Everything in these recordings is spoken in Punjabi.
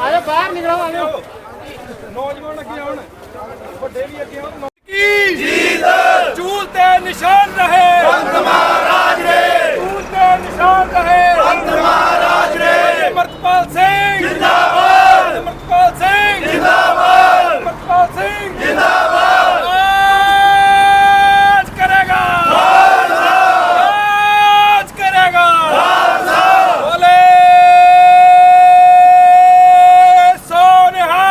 ਆਜੋ ਬਾਹਰ ਨਿਕਲੋ ਆਜੋ। ਨੌਜਵਾਨ ਅੱਗੇ ਆਉਣ। ਵੱਡੇ ਵੀ ਅੱਗੇ ਆਉਣ ਕੀ ਜੀਤ ਚੂਲ ਤੇ ਨਿਸ਼ਾਨ ਰਹੇ ਬੰਦ ਮਹਾਰਾਜ ਰੇ ਚੂਲ ਤੇ ਨਿਸ਼ਾਨ ਰਹੇ ਬੰਦ ਮਹਾਰਾਜ ਰੇ ਅਮਰਤਪਾਲ ਸਿੰਘ ਜਿੰਦਾਬਾਦ ਅਮਰਤਪਾਲ ਸਿੰਘ ਜਿੰਦਾਬਾਦ ਅਮਰਤਪਾਲ ਸਿੰਘ ਜਿੰਦਾਬਾਦ ਰਾਜ ਕਰੇਗਾ ਰਾਜ ਕਰੇਗਾ ਬੋਲੇ ਸੋਨਿਹਾ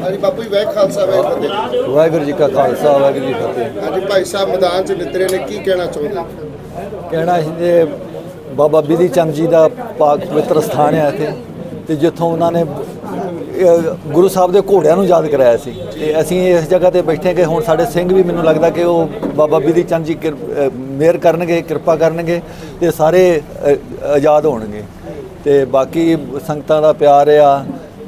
ਹਾਂਜੀ ਬਾਪੂ ਜੀ ਵੈ ਖਾਲਸਾ ਵੈ ਫਤਿਹ ਵਾਹਿਗੁਰੂ ਜੀ ਕਾ ਖਾਲਸਾ ਵਾਹਿਗੁਰੂ ਜੀ ਫਤਿਹ। ਹਾਂਜੀ ਭਾਈ ਸਾਹਿਬ ਮੈਦਾਨ 'ਚ ਨਿਤਰੇ ਨੇ ਕੀ ਕਹਿਣਾ ਚਾਹੁੰਦੇ? ਕਹਿਣਾ ਸੀ ਜੇ ਬਾਬਾ ਬਿਧੀ ਚੰਦ ਜੀ ਦਾ ਪਾਕ ਪਵਿੱਤਰ ਸਥਾਨ ਹੈ ਇੱਥੇ ਤੇ ਜਿੱਥੋਂ ਉਹਨਾਂ ਨੇ ਇਹ ਗੁਰੂ ਸਾਹਿਬ ਦੇ ਘੋੜਿਆਂ ਨੂੰ ਯਾਦ ਕਰਾਇਆ ਸੀ। ਤੇ ਅਸੀਂ ਇਸ ਜਗ੍ਹਾ ਤੇ ਬੈਠੇ ਕਿ ਹੁਣ ਸਾਡੇ ਸਿੰਘ ਵੀ ਮੈਨੂੰ ਲੱਗਦਾ ਕਿ ਉਹ ਬਾਬਾ ਬਿਧੀ ਚੰਦ ਜੀ ਕਿਰ- ਮਿਹਰ ਕਰਨਗੇ ਕਿਰਪਾ ਕਰਨਗੇ ਤੇ ਸਾਰੇ ਆਜ਼ਾਦ ਹੋਣਗੇ। ਤੇ ਬਾਕੀ ਸੰਗਤਾਂ ਦਾ ਪਿਆਰ ਆ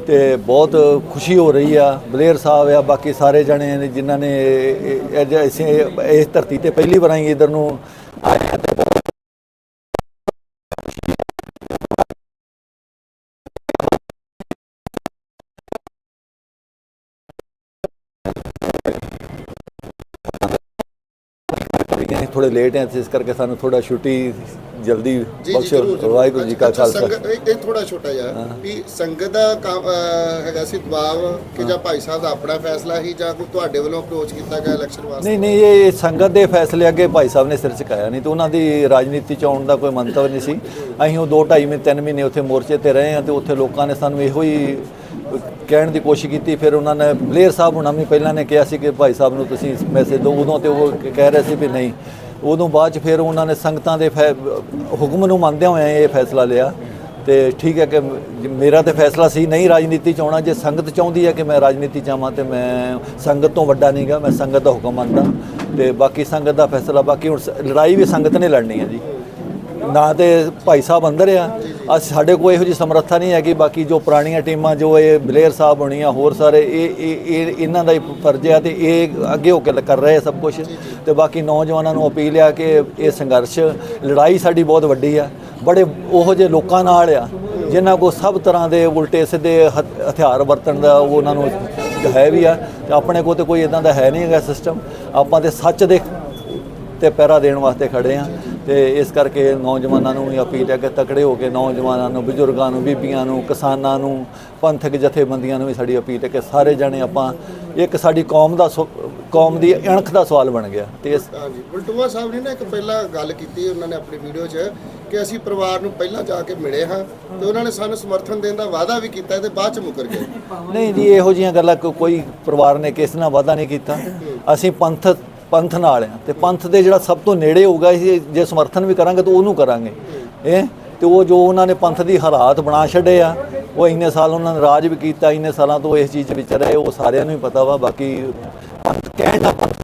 ਤੇ ਬਹੁਤ ਖੁਸ਼ੀ ਹੋ ਰਹੀ ਆ। ਬਲੇਅਰ ਸਾਹਿਬ ਆ, ਬਾਕੀ ਸਾਰੇ ਜਣੇ ਨੇ ਜਿਨ੍ਹਾਂ ਨੇ ਅਸੀਂ ਇਸ ਧਰਤੀ ਤੇ ਪਹਿਲੀ ਵਾਰ ਆਈ ਇਧਰ ਨੂੰ ਆਏ ਹਾਂ ਤੇ ਥੋੜੇ ਲੇਟ ਹੈ ਇਸ ਕਰਕੇ ਸਾਨੂੰ ਥੋੜਾ ਛੁੱਟੀ ਜਲਦੀ ਬਖਸ਼ੋ। ਵਾਹਿਗੁਰੂ ਜੀ ਕਾ ਖਾਲਸਾ। ਇਹ ਥੋੜਾ ਛੋਟਾ ਜਿਹਾ ਵੀ ਸੰਗਤ ਦਾ ਹੈਗਾ ਸੀ ਦਬਾਅ ਕਿ ਜਾਂ ਭਾਈ ਸਾਹਿਬ ਦਾ ਆਪਣਾ ਫੈਸਲਾ ਸੀ ਜਾਂ ਕੋਈ ਤੁਹਾਡੇ ਵੱਲੋਂ ਅਪਰੋਚ ਕੀਤਾ ਗਿਆ ਇਲੈਕਸ਼ਨ ਵਾਸਤੇ? ਨਹੀਂ ਨਹੀਂ ਇਹ ਸੰਗਤ ਦੇ ਫੈਸਲੇ ਅੱਗੇ ਭਾਈ ਸਾਹਿਬ ਨੇ ਸਿਰ ਝੁਕਾਇਆ ਨਹੀਂ ਤੇ ਉਹਨਾਂ ਦੀ ਰਾਜਨੀਤੀ ਚ ਆਉਣ ਦਾ ਕੋਈ ਮੰਤਵ ਨਹੀਂ ਸੀ। ਅਸੀਂ ਉਹ 2 2.5 ਮਹੀਨੇ 3 ਮਹੀਨੇ ਉੱਥੇ ਮੋਰਚੇ ਤੇ ਰਹੇ ਹਾਂ ਤੇ ਉੱਥੇ ਲੋਕਾਂ ਨੇ ਸਾਨੂੰ ਇਹੋ ਹੀ ਕਹਿਣ ਦੀ ਕੋਸ਼ਿਸ਼ ਕੀਤੀ। ਫਿਰ ਉਹਨਾਂ ਨੇ ਬਲੇਅਰ ਸਾਹਿਬ ਹੁਣਾਂ ਵੀ ਪਹਿਲਾਂ ਨੇ ਕਿਹਾ ਸੀ ਕਿ ਭਾਈ ਸਾਹਿਬ ਨੂੰ ਤੁਸੀਂ ਮੈਸੇਜ ਦਿਓ ਉਦੋਂ ਤੇ ਉਹ ਕਹਿ ਰਹੇ ਸੀ ਵੀ ਨਹੀਂ ਉਦੋਂ ਬਾਅਦ ਚ ਫਿਰ ਉਹਨਾਂ ਨੇ ਸੰਗਤਾਂ ਦੇ ਫੈ- ਹੁਕਮ ਨੂੰ ਮੰਨਦਿਆਂ ਹੋਇਆਂ ਇਹ ਫੈਸਲਾ ਲਿਆ। ਤੇ ਠੀਕ ਹੈ ਕਿ ਮੇਰਾ ਤੇ ਫੈਸਲਾ ਸੀ, ਨਹੀਂ ਰਾਜਨੀਤੀ ਚ ਆਉਣਾ, ਜੇ ਸੰਗਤ ਚਾਹੁੰਦੀ ਹੈ ਕਿ ਮੈਂ ਰਾਜਨੀਤੀ ਚ ਆਵਾਂ ਤੇ ਮੈਂ ਸੰਗਤ ਤੋਂ ਵੱਡਾ ਨਹੀਂਗਾ, ਮੈਂ ਸੰਗਤ ਦਾ ਹੁਕਮ ਮੰਨਦਾ। ਤੇ ਬਾਕੀ ਸੰਗਤ ਦਾ ਫੈਸਲਾ, ਬਾਕੀ ਹੁਣ ਸ- ਲੜਾਈ ਵੀ ਸੰਗਤ ਨੇ ਲੜਨੀ ਹੈ ਜੀ। ਨਾ ਤੇ ਭਾਈ ਸਾਹਿਬ ਅੰਦਰ ਆ। ਅੱਜ ਸਾਡੇ ਕੋਲ ਇਹੋ ਜਿਹੀ ਸਮਰੱਥਾ ਨਹੀਂ ਹੈਗੀ। ਬਾਕੀ ਜੋ ਪੁਰਾਣੀਆਂ ਟੀਮਾਂ, ਜੋ ਇਹ ਬਲੇਅਰ ਸਾਹਿਬ ਹੋਣੀਆਂ, ਹੋਰ ਸਾਰੇ, ਇਹ ਇਹ ਇਹਨਾਂ ਦਾ ਹੀ ਫਰਜ਼ ਆ ਤੇ ਇਹ ਅੱਗੇ ਹੋ ਕੇ ਕਰ ਰਹੇ ਸਭ ਕੁਝ ਤੇ ਬਾਕੀ ਨੌਜਵਾਨਾਂ ਨੂੰ ਅਪੀਲ ਆ ਕਿ ਇਹ ਸੰਘਰਸ਼, ਲੜਾਈ ਸਾਡੀ ਬਹੁਤ ਵੱਡੀ ਆ। ਬੜੇ ਉਹੋ ਜਿਹੇ ਲੋਕਾਂ ਨਾਲ ਆ, ਜਿਨ੍ਹਾਂ ਕੋ ਸਭ ਤਰ੍ਹਾਂ ਦੇ ਉਲਟੇ ਸਿੱਧੇ ਹਥ- ਹਥਿਆਰ ਵਰਤਣ ਦਾ ਉਹ ਉਹਨਾਂ ਨੂੰ ਹੈ ਵੀ ਆ। ਤੇ ਆਪਣੇ ਕੋਲ ਤੇ ਕੋਈ ਇਦਾਂ ਦਾ ਹੈ ਨਹੀਂ ਹੈਗਾ ਸਿਸਟਮ ਆਪਾਂ ਤੇ ਸੱਚ ਦੇ ਤੇ ਪਹਿਰਾ ਦੇਣ ਵਾਸਤੇ ਖੜੇ ਆ। ਤੇ ਇਸ ਕਰਕੇ ਨੌਜਵਾਨਾਂ ਨੂੰ ਵੀ ਅਪੀਲ ਹੈ ਕਿ ਤਕੜੇ ਹੋ ਕੇ ਨੌਜਵਾਨਾਂ ਨੂੰ ਬਜ਼ੁਰਗਾਂ ਨੂੰ ਬੀਬੀਆਂ ਨੂੰ ਕਿਸਾਨਾਂ ਨੂੰ ਪੰਥਕ ਜਥੇਬੰਦੀਆਂ ਨੂੰ ਵੀ ਸਾਡੀ ਅਪੀਲ ਹੈ ਕਿ ਸਾਰੇ ਜਣੇ ਆਪਾਂ ਇੱਕ ਸਾਡੀ ਕੌਮ ਦਾ ਕੌਮ ਦੀ ਅਣਖ ਦਾ ਸਵਾਲ ਬਣ ਗਿਆ ਤੇ ਇਸ ਹਾਂਜੀ ਬਲਟੂਆ ਸਾਹਿਬ ਨੇ ਨਾ ਇੱਕ ਪਹਿਲਾਂ ਗੱਲ ਕੀਤੀ ਉਹਨਾਂ ਨੇ ਆਪਣੀ ਵੀਡੀਓ 'ਚ ਕਿ ਅਸੀਂ ਪਰਿਵਾਰ ਨੂੰ ਪਹਿਲਾਂ ਜਾ ਕੇ ਮਿਲੇ ਹਾਂ ਤੇ ਉਹਨਾਂ ਨੇ ਸਾਨੂੰ ਸਮਰਥਨ ਦੇਣ ਦਾ ਵਾਅਦਾ ਵੀ ਕੀਤਾ ਤੇ ਬਾਅਦ 'ਚ ਮੁਕਰ ਗਏ। ਨਹੀਂ ਜੀ ਇਹੋ ਜੀਆਂ ਗੱਲਾਂ ਕੋਈ ਪਰਿਵਾਰ ਨੇ ਕਿਸ ਨਾਲ ਵਾਦਾ ਨਹੀਂ ਕੀਤਾ। ਅਸੀਂ ਪੰਥ ਪੰਥ ਨਾਲ ਆ। ਤੇ ਪੰਥ ਦੇ ਜਿਹੜਾ ਸਭ ਤੋਂ ਨੇੜੇ ਹੋਊਗਾ ਅਸੀਂ ਜੇ ਸਮਰਥਨ ਵੀ ਕਰਾਂਗੇ, ਤਾਂ ਉਹਨੂੰ ਕਰਾਂਗੇ। ਇਹ ਤੇ ਉਹ ਜੋ ਉਹਨਾਂ ਨੇ ਪੰਥ ਦੀ ਹਾਲਾਤ ਬਣਾ ਛੱਡੇ ਆ, ਉਹ ਇੰਨੇ ਸਾਲ ਉਹਨਾਂ ਨੇ ਰਾਜ ਵੀ ਕੀਤਾ, ਇੰਨੇ ਸਾਲਾਂ ਤੋਂ ਇਸ ਚੀਜ਼ ਵਿੱਚ ਰਹੇ, ਉਹ ਸਾਰਿਆਂ ਨੂੰ ਹੀ ਪਤਾ ਵਾ, ਬਾਕੀ ਪੰਥ ਕਹਿਣ ਦਾ ਪੰਥ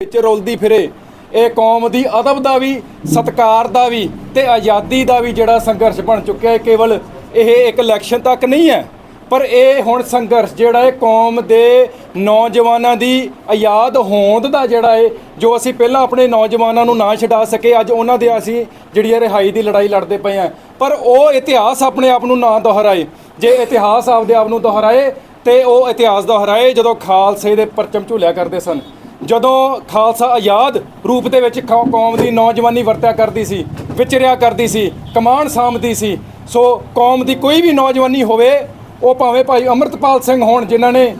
ਵਿੱਚ ਰੁਲਦੀ ਫਿਰੇ। ਇਹ ਕੌਮ ਦੀ ਅਦਬ ਦਾ ਵੀ, ਸਤਕਾਰ ਦਾ ਵੀ ਤੇ ਆਜ਼ਾਦੀ ਦਾ ਵੀ ਜਿਹੜਾ ਸੰਘਰਸ਼ ਬਣ ਚੁੱਕਿਆ ਹੈ, ਕੇਵਲ ਇਹ ਇੱਕ ਇਲੈਕਸ਼ਨ ਤੱਕ ਨਹੀਂ ਹੈ, ਪਰ ਇਹ ਹੁਣ ਸੰਘਰਸ਼ ਜਿਹੜਾ ਹੈ ਕੌਮ ਦੇ ਨੌਜਵਾਨਾਂ ਦੀ ਆਜ਼ਾਦ ਹੋਂਦ ਦਾ ਜਿਹੜਾ ਹੈ ਜੋ ਅਸੀਂ ਪਹਿਲਾਂ ਆਪਣੇ ਨੌਜਵਾਨਾਂ ਨੂੰ ਨਾ ਛਡਾ ਸਕੇ, ਅੱਜ ਉਹਨਾਂ ਦੇ ਅਸੀਂ ਜਿਹੜੀ ਹੈ ਰਿਹਾਈ ਦੀ ਲੜਾਈ ਲੜਦੇ ਪਏ ਆ ਪਰ ਉਹ ਇਤਿਹਾਸ ਆਪਣੇ ਆਪ ਨੂੰ ਨਾ ਦੁਹਰਾਏ, ਜੇ ਇਤਿਹਾਸ ਆਪਦੇ ਆਪ ਨੂੰ ਦੁਹਰਾਏ ਤੇ ਉਹ ਇਤਿਹਾਸ ਦੁਹਰਾਏ ਜਦੋਂ ਖਾਲਸੇ ਦੇ ਪਰਚਮ ਝੂਲਿਆ ਕਰਦੇ ਸਨ। ਜਦੋਂ ਖਾਲਸਾ ਆਜ਼ਾਦ ਰੂਪ ਦੇ ਵਿੱਚ ਕੌ- ਕੌਮ ਦੀ ਨੌਜਵਾਨੀ ਵਰਤਿਆ ਕਰਦੀ ਸੀ, ਵਿਚਰਿਆ ਕਰਦੀ ਸੀ, ਕਮਾਨ ਸਾਂਭਦੀ ਸੀ, ਸੋ ਕੌਮ ਦੀ ਕੋਈ ਵੀ ਨੌਜਵਾਨੀ ਹੋਵੇ, ਉਹ ਭਾਵੇਂ ਭਾਈ ਅਮਰਤਪਾਲ ਸਿੰਘ ਹੋਣ, ਜਿਨ੍ਹਾਂ ਨੇ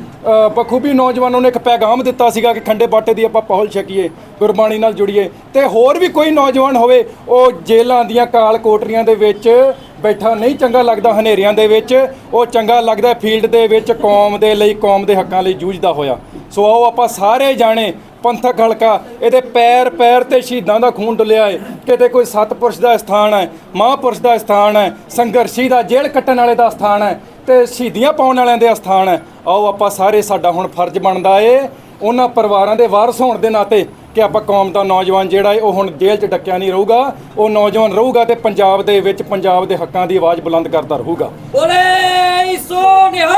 ਬਖੂਬੀ ਨੌਜਵਾਨਾਂ ਨੂੰ ਇੱਕ ਪੈਗਾਮ ਦਿੱਤਾ ਸੀਗਾ ਕਿ ਖੰਡੇ ਬਾਟੇ ਦੀ ਆਪਾਂ ਪਹੁਲ ਛਕੀਏ, ਗੁਰਬਾਣੀ ਨਾਲ ਜੁੜੀਏ, ਤੇ ਹੋਰ ਵੀ ਕੋਈ ਨੌਜਵਾਨ ਹੋਵੇ, ਉਹ ਜੇਲ੍ਹਾਂ ਦੀਆਂ ਕਾਲ ਕੋਟਰੀਆਂ ਦੇ ਵਿੱਚ ਬੈਠਾ ਨਹੀਂ, ਚੰਗਾ ਲੱਗਦਾ, ਹਨੇਰਿਆਂ ਦੇ ਵਿੱਚ, ਉਹ ਚੰਗਾ ਲੱਗਦਾ, ਫੀਲਡ ਦੇ ਵਿੱਚ ਕੌਮ ਦੇ ਲਈ, ਕੌਮ ਦੇ ਹੱਕਾਂ ਲਈ ਜੂਝਦਾ ਹੋਇਆ। ਸੋ ਆਓ ਆਪਾਂ ਸਾਰੇ ਜਾਣੇ ਪੰਥਕ ਹਲਕਾ, ਇਹਦੇ ਪੈਰ ਪੈਰ ਤੇ ਸ਼ਹੀਦਾਂ ਦਾ ਖੂਨ ਡੁੱਲਿਆ ਏ। ਕਿਤੇ ਕੋਈ ਸਤਪੁਰਸ਼ ਦਾ ਸਥਾਨ ਹੈ, ਮਹਾਂਪੁਰਸ਼ ਦਾ ਸਥਾਨ ਹੈ, ਸੰਘਰਸ਼ੀ ਦਾ ਜੇਲ੍ਹ ਕੱਟਣ ਵਾਲੇ ਦਾ ਸਥਾਨ ਹੈ ਤੇ ਸ਼ਹੀਦੀਆਂ ਪਾਉਣ ਵਾਲਿਆਂ ਦੇ ਸਥਾਨ ਹੈ। ਆਓ ਆਪਾਂ ਸਾਰੇ, ਸਾਡਾ ਹੁਣ ਫਰਜ਼ ਬਣਦਾ ਏ ਉਹਨਾਂ ਪਰਿਵਾਰਾਂ ਦੇ ਵਾਰਸ ਹੋਣ ਦੇ ਨਾਤੇ ਕਿ ਆਪਾਂ ਕੌਮ ਦਾ ਨੌਜਵਾਨ ਜਿਹੜਾ ਹੈ ਉਹ ਹੁਣ ਜੇਲ੍ਹ 'ਚ ਡੱਕਿਆ ਨਹੀਂ ਰਹੂਗਾ। ਉਹ ਨੌਜਵਾਨ ਰਹੂਗਾ ਤੇ ਪੰਜਾਬ ਦੇ ਵਿੱਚ ਪੰਜਾਬ ਦੇ ਹੱਕਾਂ ਦੀ ਆਵਾਜ਼ ਬੁਲੰਦ ਕਰਦਾ ਰਹੂਗਾ। ਬੋਲੇ ਸੋਨਿਹਾ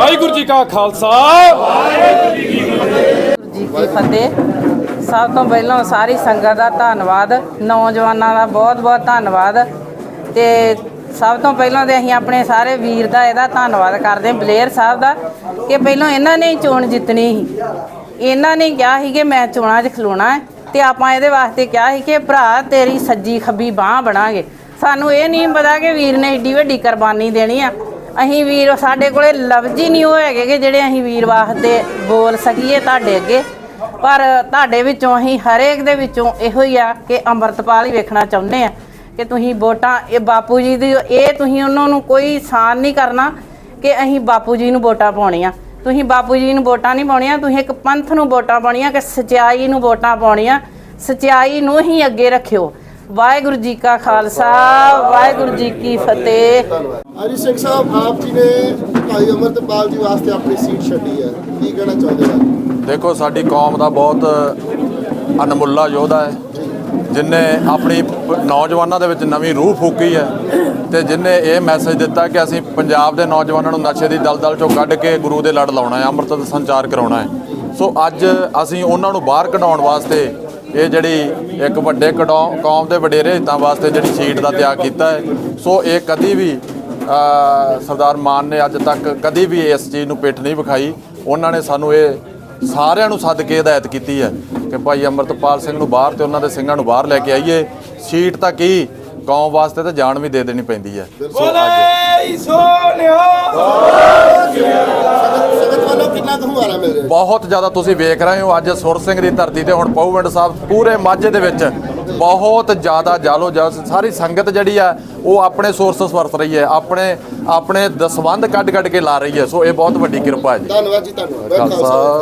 ਵਾਹਿਗੁਰੂ ਜੀ ਕਾ ਖਾਲਸਾ। ਵਾਹਿਗੁਰੂ ਜੀ ਕੀ ਫਤਿਹ। ਸਭ ਤੋਂ ਪਹਿਲਾਂ ਸਾਰੀ ਸੰਗਤ ਦਾ ਧੰਨਵਾਦ, ਨੌਜਵਾਨਾਂ ਦਾ ਬਹੁਤ-ਬਹੁਤ ਧੰਨਵਾਦ। ਤੇ ਸਭ ਤੋਂ ਪਹਿਲਾਂ ਤੇ ਅਸੀਂ ਆਪਣੇ ਸਾਰੇ ਵੀਰ ਦਾ ਇਹਦਾ ਧੰਨਵਾਦ ਕਰਦੇ ਹਾਂ, ਬਲੇਅਰ ਸਾਹਿਬ ਦਾ, ਕਿ ਪਹਿਲਾਂ ਇਹਨਾਂ ਨੇ ਚੋਣ ਜਿੱਤਣੀ ਸੀ। ਇਹਨਾਂ ਨੇ ਕਿਹਾ ਸੀ ਕਿ ਮੈਂ ਚੋਣਾਂ 'ਚ ਖਲੋਣਾ ਹੈ ਤੇ ਆਪਾਂ ਇਹਦੇ ਵਾਸਤੇ ਕਿਹਾ ਸੀ ਕਿ ਭਰਾ, ਤੇਰੀ ਸੱਜੀ ਖੱਬੀ ਬਾਹ ਬਣਾਂਗੇ। ਸਾਨੂੰ ਇਹ ਨਹੀਂ ਪਤਾ ਕਿ ਵੀਰ ਨੇ ਏਡੀ ਵੱਡੀ ਕੁਰਬਾਨੀ ਦੇਣੀ ਆ। ਅਸੀਂ ਵੀਰ ਸਾਡੇ ਕੋਲੇ ਲਫ਼ਜ਼ ਹੀ ਨਹੀਂ ਉਹ ਹੈਗੇ ਕਿ ਜਿਹੜੇ ਅਸੀਂ ਵੀਰ ਵਾਸਤੇ ਬੋਲ ਸਕੀਏ ਤੁਹਾਡੇ ਅੱਗੇ। ਪਰ ਤੁਹਾਡੇ ਵਿੱਚੋਂ ਅਸੀਂ ਹਰੇਕ ਦੇ ਵਿੱਚੋਂ ਇਹੋ ਹੀ ਆ ਕਿ ਅੰਮ੍ਰਿਤਪਾਲ ਹੀ ਵੇਖਣਾ ਚਾਹੁੰਦੇ ਆ ਕਿ ਤੁਸੀਂ ਵੋਟਾਂ, ਇਹ ਬਾਪੂ ਜੀ ਦੀ, ਇਹ ਤੁਸੀਂ ਉਹਨਾਂ ਨੂੰ ਕੋਈ ਸਾਨ ਨਹੀਂ ਕਰਨਾ ਕਿ ਅਸੀਂ ਬਾਪੂ ਜੀ ਨੂੰ ਵੋਟਾਂ ਪਾਉਣੀਆਂ। ਤੁਸੀਂ ਬਾਪੂ ਜੀ ਨੂੰ ਵੋਟਾਂ ਨਹੀਂ ਪਾਉਣੀਆਂ, ਤੁਸੀਂ ਇੱਕ ਪੰਥ ਨੂੰ ਵੋਟਾਂ ਪਾਉਣੀਆਂ ਕਿ ਸਚਾਈ ਨੂੰ ਵੋਟਾਂ ਪਾਉਣੀਆਂ। ਸਚਾਈ ਨੂੰ ਹੀ ਅੱਗੇ ਰੱਖਿਓ। ਵਾਹਿਗੁਰੂ ਜੀ ਕਾ ਖਾਲਸਾ ਵਾਹਿਗੁਰੂ ਜੀ ਕੀ ਫਤਿਹ। ਹਰੀ ਸਿੰਘ ਸਾਹਿਬ ਆਪ ਜੀ ਨੇ ਭਾਈ ਅਮਰਤਪਾਲ ਜੀ ਵਾਸਤੇ ਆਪਣੀ ਸੀਟ ਛੱਡੀ ਹੈ। ਕੀ ਕਹਿਣਾ ਚਾਹੁੰਦੇ ਹੋ? ਦੇਖੋ ਸਾਡੀ ਕੌਮ ਦਾ ਬਹੁਤ ਅਨਮੁੱਲਾ ਯੋਧਾ ਹੈ ਜਿਨੇ ਆਪਣੀ ਨੌਜਵਾਨਾਂ ਦੇ ਵਿੱਚ ਨਵੀਂ ਰੂਹ ਫੂਕੀ ਹੈ ਤੇ ਜਿਨੇ ਇਹ ਮੈਸੇਜ ਦਿੱਤਾ ਕਿ ਅਸੀਂ ਪੰਜਾਬ ਦੇ ਨੌਜਵਾਨਾਂ ਨੂੰ ਨਸ਼ੇ ਦੀ ਦਲਦਲ ਚੋਂ ਕੱਢ ਕੇ ਗੁਰੂ ਦੇ ਲੜ ਲਾਉਣਾ ਹੈ ਅੰਮ੍ਰਿਤ ਦਾ ਸੰਚਾਰ ਕਰਾਉਣਾ ਹੈ। ਸੋ ਅੱਜ ਅਸੀਂ ਉਹਨਾਂ ਨੂੰ ਬਾਹਰ ਕਢਾਉਣ ਵਾਸਤੇ ਇਹ ਜਿਹੜੀ ਇੱਕ ਵੱਡੇ ਕੌਮ ਦੇ ਵਡੇਰੇ ਹਿੱਤਾਂ ਵਾਸਤੇ ਜਿਹੜੀ ਸੀਟ ਦਾ ਤਿਆਗ ਕੀਤਾ ਹੈ ਸੋ ਇਹ ਕਦੀ ਵੀ ਸਰਦਾਰ ਮਾਨ ਨੇ ਅੱਜ ਤੱਕ ਕਦੀ ਵੀ ਇਸ ਚੀਜ਼ ਨੂੰ ਪਿੱਠ ਨਹੀਂ ਵਿਖਾਈ। ਉਹਨਾਂ ਨੇ ਸਾਨੂੰ ਇਹ ਸਾਰਿਆਂ ਨੂੰ ਸੱਦ ਕੇ ਹਦਾਇਤ ਕੀਤੀ ਹੈ ਕਿ ਭਾਈ ਅਮਰਤਪਾਲ ਸਿੰਘ ਨੂੰ ਬਾਹਰ ਤੇ ਉਹਨਾਂ ਦੇ ਸਿੰਘਾਂ ਨੂੰ ਬਾਹਰ ਲੈ ਕੇ ਆਈਏ। ਸੀਟ ਤਾਂ ਕੀ? ਕੌਮ ਵਾਸਤੇ ਤਾਂ ਜਾਨ ਵੀ ਦੇ ਦੇਣੀ ਪੈਂਦੀ ਹੈ। ਸੋ ਅੱਜ ਬੋਲੇ ਸੋਨਿਹਾ ਸੰਗਤ ਵੱਲੋਂ ਕਿੰਨਾ ਕੁ ਹੁੰਗਾਰਾ ਮਿਲ ਰਿਹਾ ਬਹੁਤ ਜ਼ਿਆਦਾ ਤੁਸੀਂ ਵੇਖ ਰਹੇ ਹੋ ਅੱਜ ਸੁਰ ਸਿੰਘ ਦੀ ਧਰਤੀ ਤੇ ਹੁਣ ਪਉਵਿੰਡ ਸਾਹਿਬ ਪੂਰੇ ਮਾਝੇ ਦੇ ਵਿੱਚ ਬਹੁਤ ਜ਼ਿਆਦਾ ਜਾਲੋ ਜਸ ਸਾਰੀ ਸੰਗਤ ਜਿਹੜੀ ਆ ਉਹ ਆਪਣੇ ਸੋਰਸਸ ਵਰਤ ਰਹੀ ਹੈ ਆਪਣੇ ਆਪਣੇ ਦਸਵੰਧ ਕੱਢ ਕੱਢ ਕੇ ਲਾ ਰਹੀ ਹੈ। ਸੋ ਇਹ ਬਹੁਤ ਵੱਡੀ ਕਿਰਪਾ ਹੈ ਜੀ। ਧੰਨਵਾਦ ਜੀ ਧੰਨਵਾਦ। ਖਾਲਸਾ।